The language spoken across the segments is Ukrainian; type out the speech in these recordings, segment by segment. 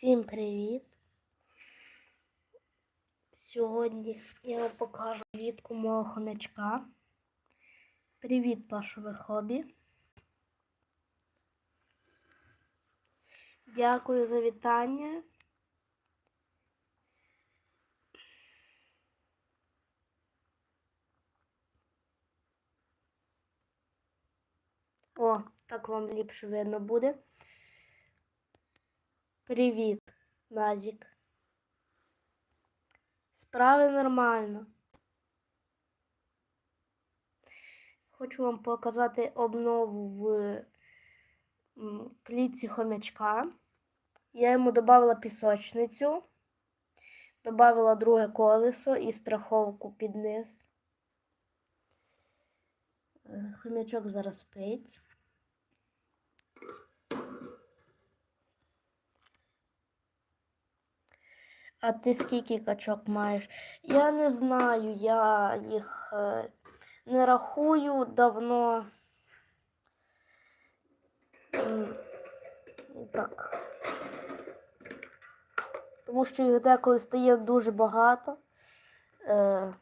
Всім привіт! Сьогодні я вам покажу клітку мого хомячка. Привіт, пашове хобі. Дякую за вітання. О, так вам ліпше видно буде. Привіт, Назік. Справи нормально. Хочу вам показати обнову в клітці хомячка. Я йому додала пісочницю, додала друге колесо і страховку під низ. Е, Хомячок зараз спить. А ти скільки качок маєш? Я не знаю, я їх е, не рахую давно. Так. Тому що їх деколи стає дуже багато. Е,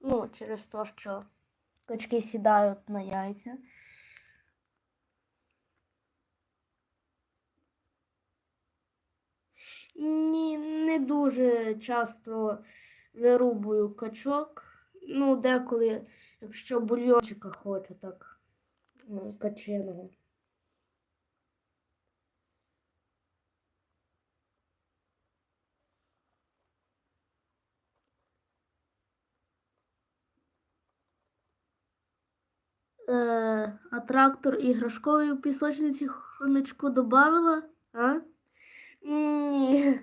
ну, через те, що качки сідають на яйця. Ні, не дуже часто вирубую качок. Ну, деколи, якщо бульйончика хочу, так ну, качиного. Е, а трактор іграшковий у пісочниці хомячку додавала? А? Ні.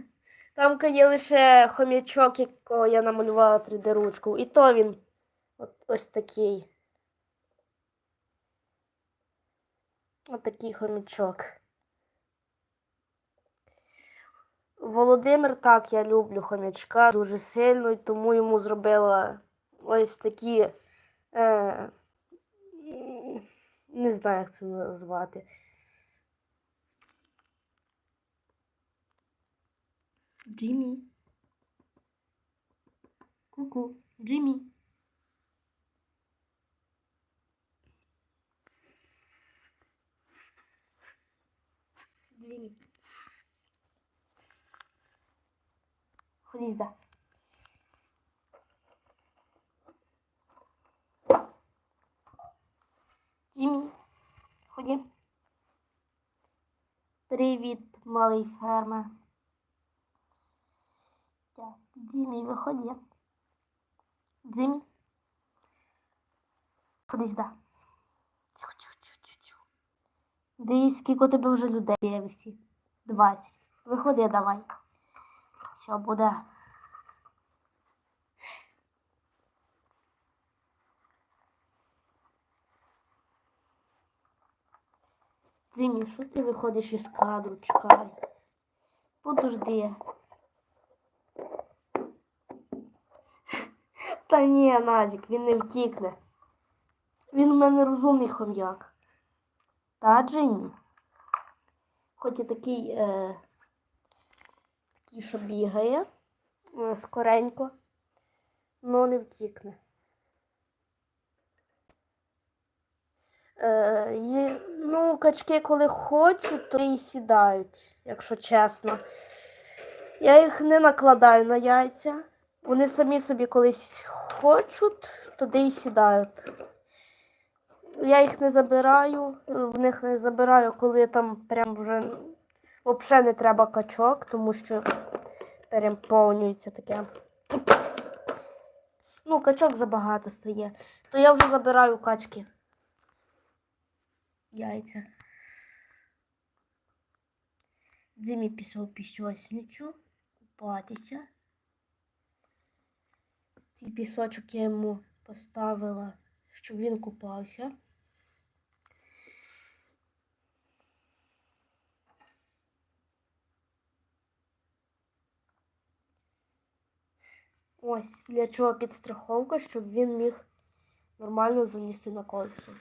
Там є лише хомячок, якого я намалювала 3D ручку. І то він от, ось такий. Отакий хомячок. Володимир, так, я люблю хомячка дуже сильно, і тому йому зробила ось такі. Е, не знаю, як це назвати. Джиммі. Ку-ку, Джиммі. Джиммі. Сюда. Джиммі, ходи. Привіт, малий фермер. Дімі, виходи. Дімі. Ходи сюди. Тихо, тихо, тихо, тихо. Дивись, скільки у тебе вже людей є всі. Двадцять. Виходи давай. Що буде? Дімі, що ти виходиш із кадру? Чекай. Подожди. Та ні, Назік, він не втікне. Він у мене розумний хом'як. Та, Джині? Хоч і такий, е, такий, що бігає е, скоренько, но не втікне. Е, ну, качки, коли хочуть, то і сідають, якщо чесно. Я їх не накладаю на яйця. Вони самі собі колись хочуть, туди і сідають. Я їх не забираю, в них не забираю, коли там прям вже взагалі не треба качок, тому що переповнюється таке. Ну, качок забагато стає. То я вже забираю качки. Яйця. Дзимі пішов пісосницю купатися. Цей пісочок я йому поставила, щоб він купався. Ось для чого підстраховка, щоб він міг нормально залізти на колесо.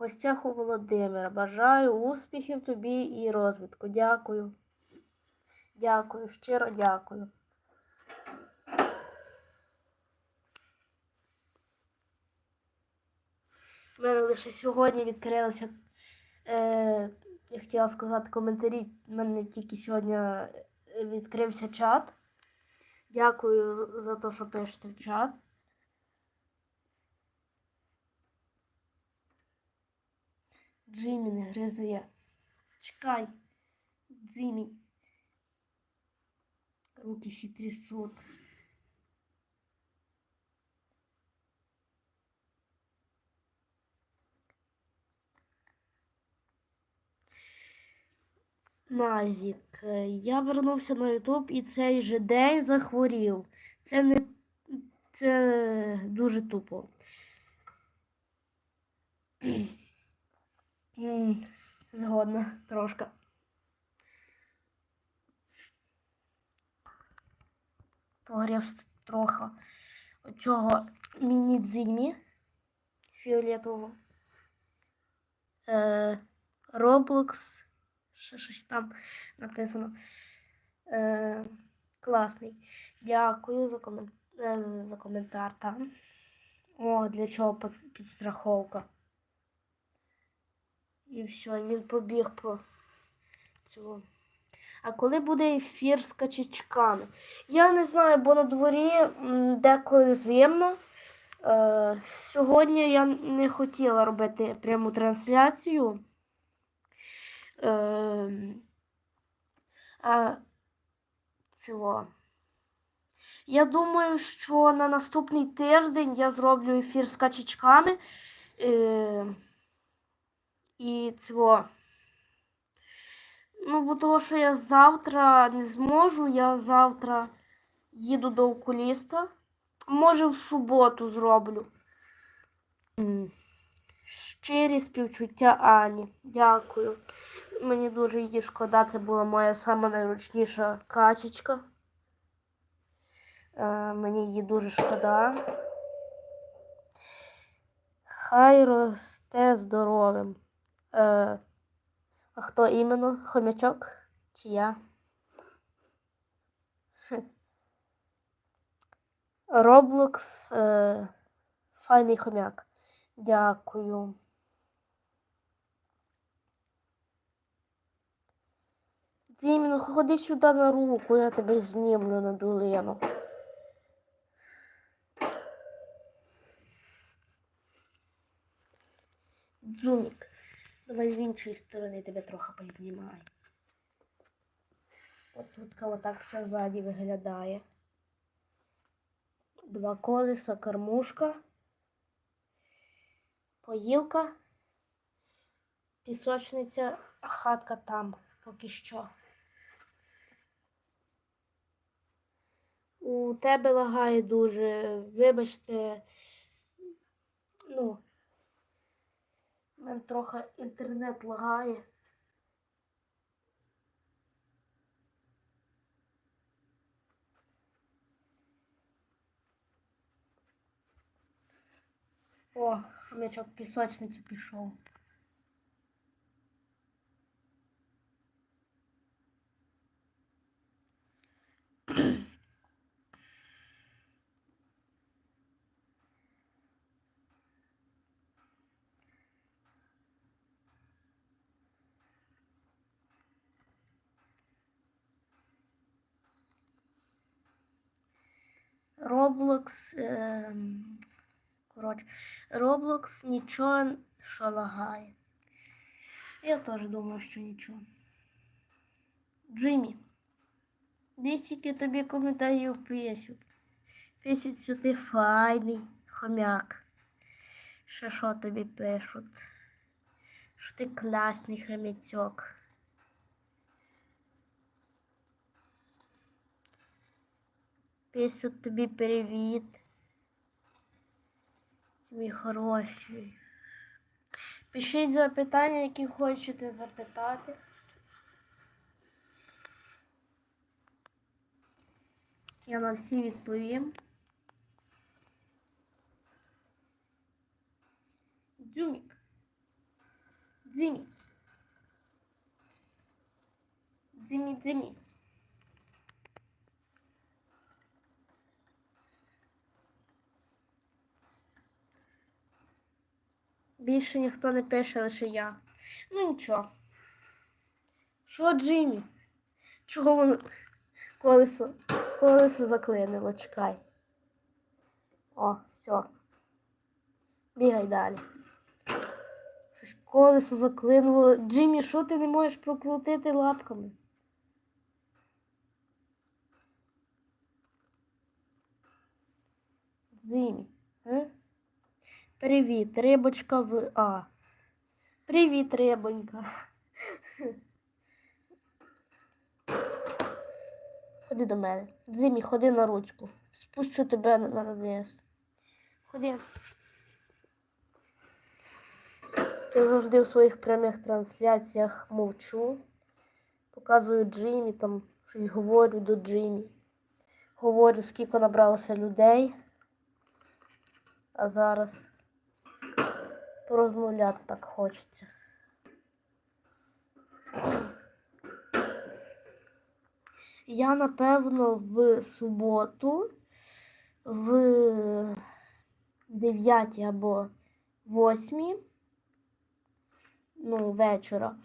гостях у Володимира. Бажаю успіхів тобі і розвитку. Дякую. Дякую, щиро дякую. У мене лише сьогодні відкрилося. Е, я хотіла сказати коментарі. У мене тільки сьогодні е, відкрився чат. Дякую за те, що пишете в чат. Джиммі не гризе. Чекай. Джиммі. Руки всі трясуть. Назік. е, Я вернувся на Ютуб і цей же день захворів. Це не це дуже тупо. Згодна трошки. Погрів трохи оцього міні-дзимі фіолетового. Е, Roblox. Ще щось там написано. Е, класний. Дякую за, комен... е, за коментар там. О, для чого підстраховка. І все, він побіг по цьому. А коли буде ефір з качечками? Я не знаю, бо на дворі деколи зимно. Е, сьогодні я не хотіла робити пряму трансляцію. Е, а цього. Я думаю, що на наступний тиждень я зроблю ефір з качечками. Е, і цього. Ну, бо того, що я завтра не зможу, я завтра їду до окуліста. Може, в суботу зроблю. Щирі співчуття Ані. Дякую. Мені дуже її шкода, це була моя сама найручніша качечка. Е, мені її дуже шкода. Хай росте здоровим. Е, хто іменно? Хомячок? Чи я? Роблокс е, файний хомяк. Дякую. Діміно, ходи сюди на руку, я тебе знімлю на долину. Дзумік, давай з іншої сторони тебе трохи познімаю. От тут отак все ззаді виглядає. Два колеса, кормушка, поїлка, пісочниця, хатка там поки що. У тебе лагає дуже, вибачте, ну, мене трохи інтернет лагає. О, м'ячок в пісочницю пішов. Roblox. ем, Коротше, Roblox нічого що лагає. Я теж думаю, що нічого. Джиммі. Десь тільки тобі коментарів пишуть. Пишуть, що ти файний хомяк. Ще що тобі пишуть? Що ти класний хомячок. Пишуть тобі привіт. Мій хороший. Пишіть запитання, які хочете запитати. Я на всі відповім. Дзюмік. Дзимі. Дзимі, дзимі. Більше ніхто не пише, лише я. Ну нічого. Що, Джиммі? Чого воно колесо? Колесо заклинило, чекай. О, все. Бігай далі. Щось колесо заклинуло. Джиммі, що ти не можеш прокрутити лапками? Дзимі. Е? Привіт, рибочка в А. Привіт, рибонька. Ходи до мене. Дзимі, ходи на ручку. Спущу тебе на, на. Ходи. Я завжди в своїх прямих трансляціях мовчу. Показую Джимі, там щось говорю до Джимі. Говорю, скільки набралося людей. А зараз порозмовляти так хочеться. Я, напевно, в суботу в 9 або 8 ну, вечора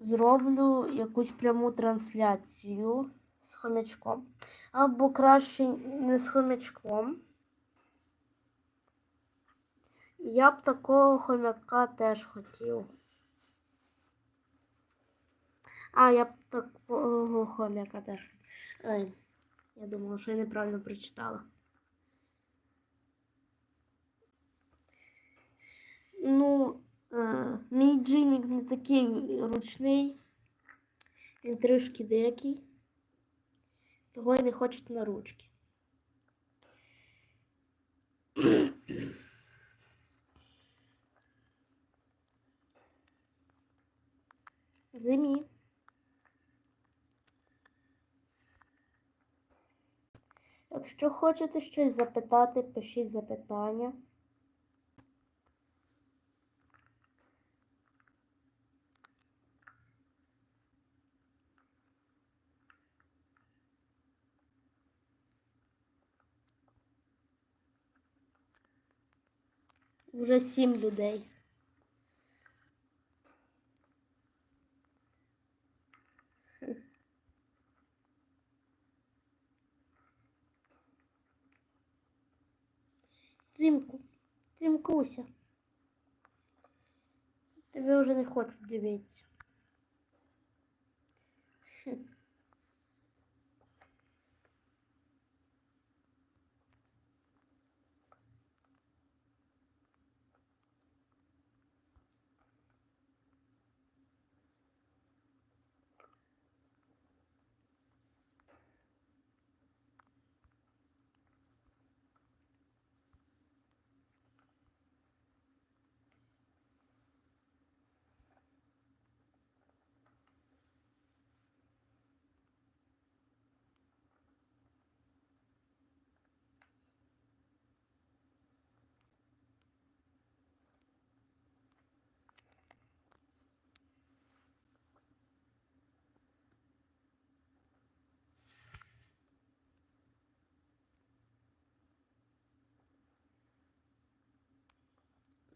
зроблю якусь пряму трансляцію з хомячком. Або краще не з хомячком. Я б такого хомяка теж хотів. А, я б такого хомяка теж. Ой, я думала, що я неправильно прочитала. Ну, е, мій джимік не такий ручний. Він трішки дикий. Того й не хочуть на ручки. Зимі. Якщо хочете щось запитати, пишіть запитання. Вже сім людей. Зимку, Зимкуся. Тебе вже не хочуть дивитися.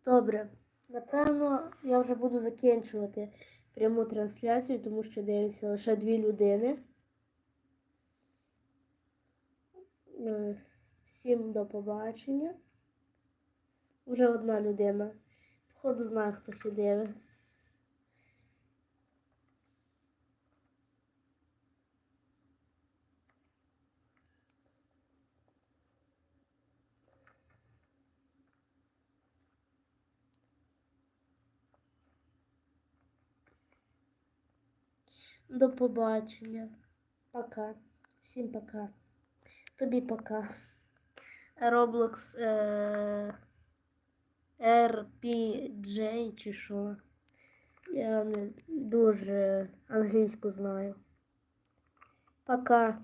Добре. Напевно, я вже буду закінчувати пряму трансляцію, тому що дивляться лише дві людини. Е, Всім до побачення. Вже одна людина. Походу знаю, хто сидить. До побачення. Пока. Всім пока. Тобі пока. Roblox е... RPG чи що. Я не дуже англійську знаю. Пока.